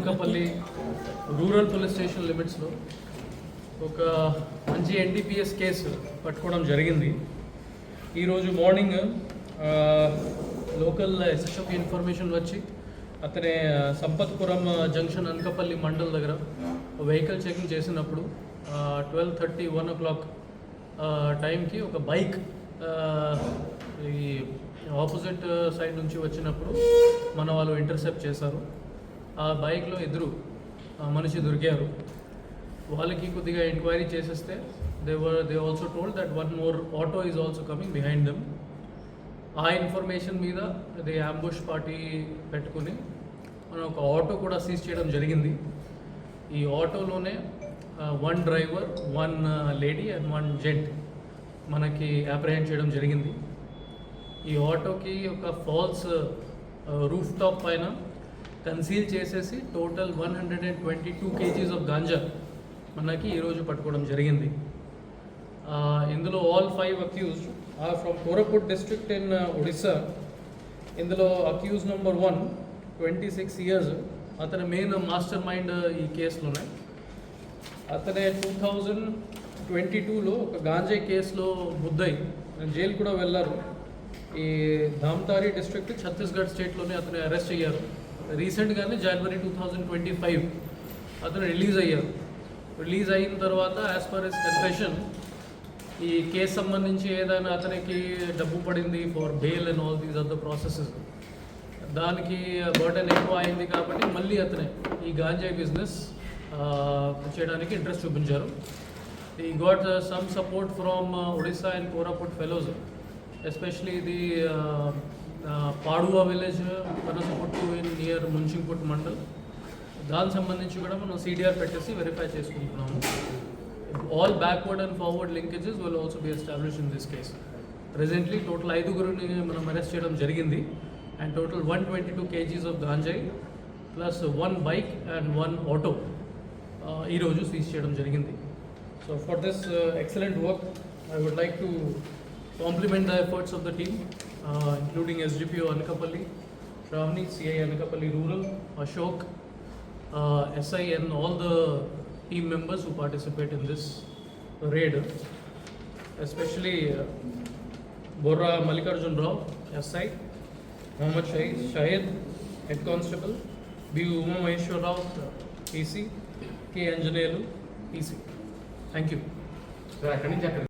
Anakapalli rural police station లిమిట్స్లో ఒక మంచి ఎన్డీపీఎస్ కేసు పట్టుకోవడం జరిగింది. ఈరోజు మార్నింగ్ లోకల్ ఎస్ఎస్ఎఫ్ ఇన్ఫర్మేషన్ వచ్చి అతనే సంపత్పురం జంక్షన్ అనకాపల్లి మండల్ దగ్గర వెహికల్ చెకింగ్ చేసినప్పుడు twelve thirty one o'clock టైంకి ఒక బైక్ ఈ ఆపోజిట్ సైడ్ నుంచి వచ్చినప్పుడు మన వాళ్ళు ఇంటర్సెప్ట్ చేశారు. ఆ బైక్లో ఎదురు ఆ, మనిషి దొరికారు. వాళ్ళకి కొద్దిగా ఎంక్వైరీ చేసేస్తే they were they also told that one more auto is also coming behind them ఆ ఇన్ఫర్మేషన్ మీద అది అంబుష్ పార్టీ పెట్టుకుని మనం ఒక ఆటో కూడా సీజ్ చేయడం జరిగింది. ఈ ఆటోలోనే one driver one lady and one gent మనకి అప్రహెండ్ చేయడం జరిగింది. ఈ ఆటోకి ఒక ఫాల్స్ రూఫ్ టాప్ పైన కన్సీల్ చేసేసి total one hundred and twenty two kgs of ganja మనకి ఈరోజు పట్టుకోవడం జరిగింది. ఇందులో all five accused are from Koraput district in Odisha ఇందులో accused number one twenty six years అతని మెయిన్ మాస్టర్ మైండ్ ఈ కేసులోనే. అతనే టూ థౌజండ్ ట్వంటీ టూలో ఒక గాంజే కేసులో ముద్దయి జైలు కూడా వెళ్ళారు ఈ ధామ్తారి డిస్ట్రిక్ట్ ఛత్తీస్గఢ్ స్టేట్లోనే అతను అరెస్ట్ అయ్యారు. రీసెంట్గానే January two thousand twenty five అతను రిలీజ్ అయ్యారు. రిలీజ్ అయిన తర్వాత యాజ్ పర్ ఎస్ కన్ఫెషన్ ఈ కేసు సంబంధించి ఏదైనా అతనికి డబ్బు పడింది for bail and all these other processes దానికి బర్డెన్ ఎక్కువ అయింది కాబట్టి మళ్ళీ అతనే ఈ గాంజాయి బిజినెస్ చేయడానికి ఇంట్రెస్ట్ చూపించారు. ఈ got some support from Odisha and Koraput fellows especially the Paduva village Panasaputtu in near Munchingput mandal. దానికి సంబంధించి కూడా మనం సిడిఆర్ పెట్టేసి వెరిఫై చేసుకుంటున్నాము. All backward and forward linkages will also be establish in this case presently total ఐదుగురిని మనం arrest చేయడం జరిగింది. And total one twenty two kgs of ganja plus one bike and one auto ఈరోజు seize చేయడం జరిగింది. So for this excellent work I would like to complement the efforts of the team, uh, including SGPO Anakapalli, Ravi, CI Anakapalli Rural, Ashok, uh, SI and all the team members who participate in this raid, especially uh, Borra Malikarjun Rao, SI, Mohammad Shahid, Shahid, Head Constable, B. Uma Maheshwar Rao, PC, K. Anjanelu, PC. Thank you.